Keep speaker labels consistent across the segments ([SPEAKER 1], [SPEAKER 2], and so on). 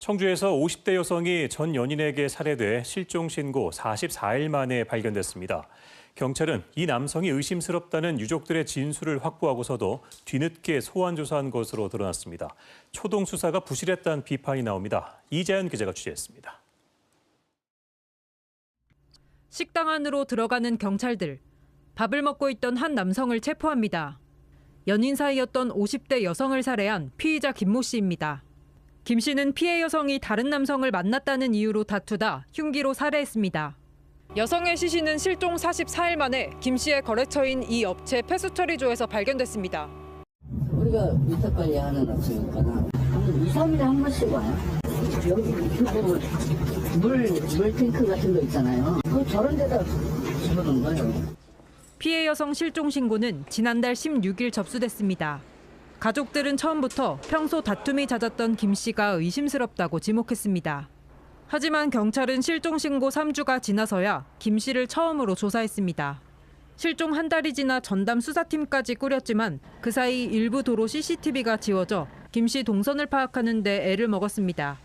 [SPEAKER 1] 청주에서 50대 여성이 전 연인에게 살해돼 실종 신고 44일 만에 발견됐습니다. 경찰은 이 남성이 의심스럽다는 유족들의 진술을 확보하고서도 뒤늦게 소환 조사한 것으로 드러났습니다. 초동 수사가 부실했다는 비판이 나옵니다. 이자연 기자가 취재했습니다.
[SPEAKER 2] 식당 안으로 들어가는 경찰들. 밥을 먹고 있던 한 남성을 체포합니다. 연인 사이였던 50대 여성을 살해한 피의자 김모 씨입니다. 김 씨는 피해 여성이 다른 남성을 만났다는 이유로 다투다 흉기로 살해했습니다. 여성의 시신은 실종 44일 만에 김 씨의 거래처인 이 업체 폐수처리조에서 발견됐습니다.
[SPEAKER 3] 우리가 위탁 관리하는 업체니까 한 2, 3일에 한 번씩 와요. 여기 뭐 물, 물 탱크 같은 거 있잖아요. 그 저런 데다 집어넣은 거예요.
[SPEAKER 2] 피해 여성 실종 신고는 지난달 16일 접수됐습니다. 가족들은 처음부터 평소 다툼이 잦았던 김 씨가 의심스럽다고 지목했습니다. 하지만 경찰은 실종 신고 3주가 지나서야 김 씨를 처음으로 조사했습니다. 실종 한 달이 지나 전담 수사팀까지 꾸렸지만 그 사이 일부 도로 CCTV가 지워져 김 씨 동선을 파악하는 데 애를 먹었습니다.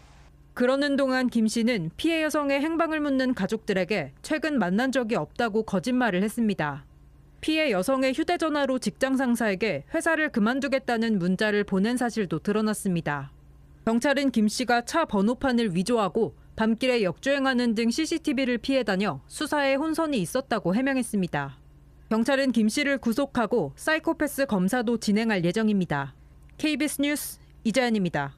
[SPEAKER 2] 그러는 동안 김 씨는 피해 여성의 행방을 묻는 가족들에게 최근 만난 적이 없다고 거짓말을 했습니다. 피해 여성의 휴대전화로 직장 상사에게 회사를 그만두겠다는 문자를 보낸 사실도 드러났습니다. 경찰은 김 씨가 차 번호판을 위조하고 밤길에 역주행하는 등 CCTV를 피해 다녀 수사에 혼선이 있었다고 해명했습니다. 경찰은 김 씨를 구속하고 사이코패스 검사도 진행할 예정입니다. KBS 뉴스 이자연입니다.